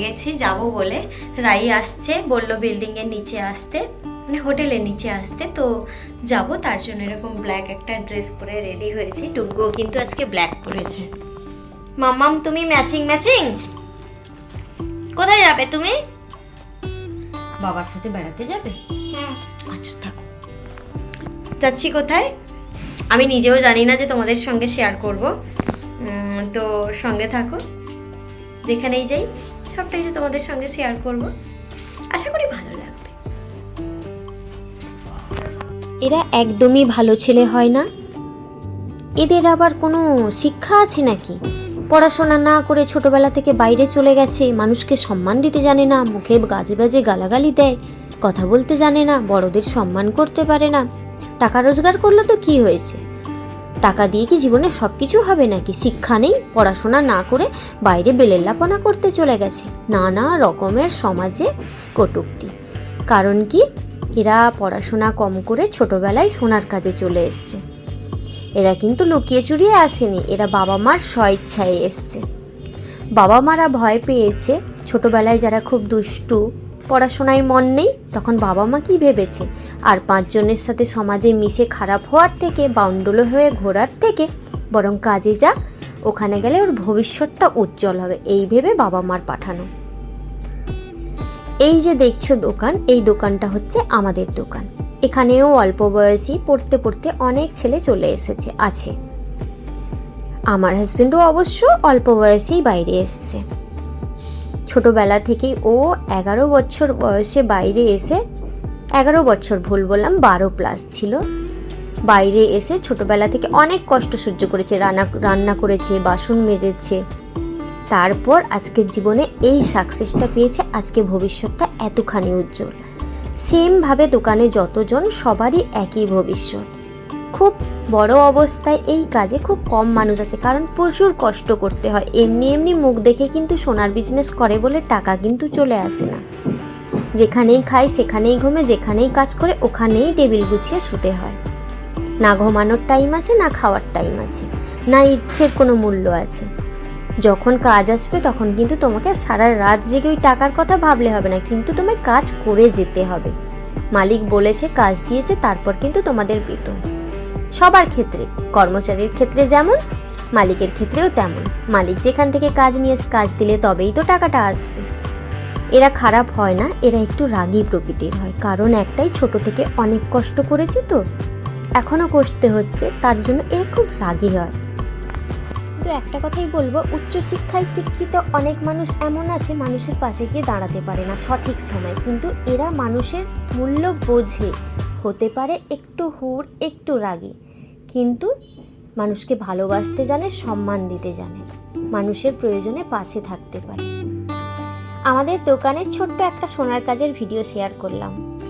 নিয়েছি যাব বলে। রাই আসছে বলল বিল্ডিংয়ের নিচে আসতে মানে হোটেলের নিচে আসতে তো যাব। তার জন্য এরকম ব্ল্যাক একটা ড্রেস পরে রেডি হয়েছি। টুকু কিন্তু আজকে ব্ল্যাক পরেছে। মাম্মাম তুমি ম্যাচিং ম্যাচিং কোথায় যাবে তুমি? বাবার সাথে বেড়াতে যাবে? হ্যাঁ। আচ্ছা থাকো। যাচ্ছি কোথায়? আমি নিজেও জানি না যে তোমাদের সঙ্গে শেয়ার করব। উম, তো সঙ্গে থাকো। যেখানেই যাই। সবটাই যে তোমাদের সঙ্গে শেয়ার করব। আশা করি ভালো লাগবে। এরা একদমই ভালো ছেলে হয় না। এদের আবার কোনো শিক্ষা আছে নাকি? পড়াশোনা না করে ছোটবেলা থেকে বাইরে চলে গেছে, মানুষকে সম্মান দিতে জানে না, মুখে গাজে বাজে গালাগালি দেয়, কথা বলতে জানে না, বড়দের সম্মান করতে পারে না। টাকা রোজগার করলে তো কি হয়েছে? টাকা দিয়ে কি জীবনে সব কিছু হবে নাকি? শিক্ষা নেই, পড়াশোনা না করে বাইরে বেলেল্লাপনা করতে চলে গেছে। নানা রকমের সমাজে কটূক্তি। কারণ কি? এরা পড়াশোনা কম করে ছোটবেলায় সোনার কাজে চলে এসছে। এরা কিন্তু লুকিয়ে চুরিয়ে আসেনি, এরা বাবা মার স্বইচ্ছায় এসছে। বাবা মারা ভয় পেয়েছে। ছোটবেলায় যারা খুব দুষ্টু পড়াশোনায় মন নেই, তখন বাবা মা কি ভেবেছে? আর পাঁচজনের সাথে সমাজে মিশে খারাপ হওয়ার থেকে, বাউন্ডুলো হয়ে ঘোরার থেকে, বরং কাজে যাক ওখানে গেলে ওর ভবিষ্যৎটা উজ্জ্বল হবে, এই ভেবে বাবা মার পাঠানো। এই যে দেখছ দোকান, এই দোকানটা হচ্ছে আমাদের দোকান। এখানেও অল্প বয়সী, পড়তে পড়তে অনেক ছেলে চলে এসেছে, আছে। আমার হাজবেন্ডও অবশ্য অল্প বয়সেই বাইরে এসছে। ছোটবেলা থেকেই ও এগারো বছর বয়সে বাইরে এসে এগারো বছর ভুল বললাম, বারো প্লাস ছিল। বাইরে এসে ছোটবেলা থেকে অনেক কষ্ট সহ্য করেছে, রান্না রান্না করেছে, বাসন মেজেছে। তারপর আজকের জীবনে এই সাকসেসটা পেয়েছে, আজকে ভবিষ্যৎটা এতখানি উজ্জ্বল। সেমভাবে দোকানে যতজন, সবারই একই ভবিষ্যৎ। খুব বড় অবস্থায় এই কাজে খুব কম মানুষ আছে, কারণ প্রচুর কষ্ট করতে হয়। এমনি এমনি মুখ দেখে কিন্তু সোনার বিজনেস করে বলে টাকা কিন্তু চলে আসে না। যেখানেই খায় সেখানেই ঘুমে, যেখানেই কাজ করে ওখানেই টেবিল গুছিয়ে শুতে হয়। না ঘুমানোর টাইম আছে, না খাওয়ার টাইম আছে, না ইচ্ছের কোনো মূল্য আছে। যখন কাজ আসবে তখন কিন্তু তোমাকে সারা রাত জেগে ওই টাকার কথা ভাবলে হবে না, কিন্তু তোমায় কাজ করে যেতে হবে। মালিক বলেছে, কাজ দিয়েছে, তারপর কিন্তু তোমাদের বেতন। সবার ক্ষেত্রে, কর্মচারীর ক্ষেত্রে যেমন, মালিকের ক্ষেত্রেও তেমন। মালিক যেখান থেকে কাজ নিয়ে কাজ দিলে তবেই তো টাকাটা আসবে। এরা খারাপ হয় না, এরা একটু রাগী প্রকৃতির হয়। কারণ একটাই, ছোট থেকে অনেক কষ্ট করেছে তো। এখনও করতে হচ্ছে, তার জন্য এরা খুব রাগী হয়। তো একটা কথাই বলব, উচ্চশিক্ষায় শিক্ষিত অনেক মানুষ এমন আছে, মানুষের পাশে গিয়ে দাঁড়াতে পারে না সঠিক সময়। কিন্তু এরা মানুষের মূল্য বোঝে। হতে পারে একটু হুর, একটু রাগী। কিন্তু মানুষকে ভালোবাসতে জানে, সম্মান দিতে জানে। মানুষের প্রয়োজনে পাশে থাকতে পারে। আমাদের দোকানের ছোট্ট একটা সোনার কাজের ভিডিও শেয়ার করলাম।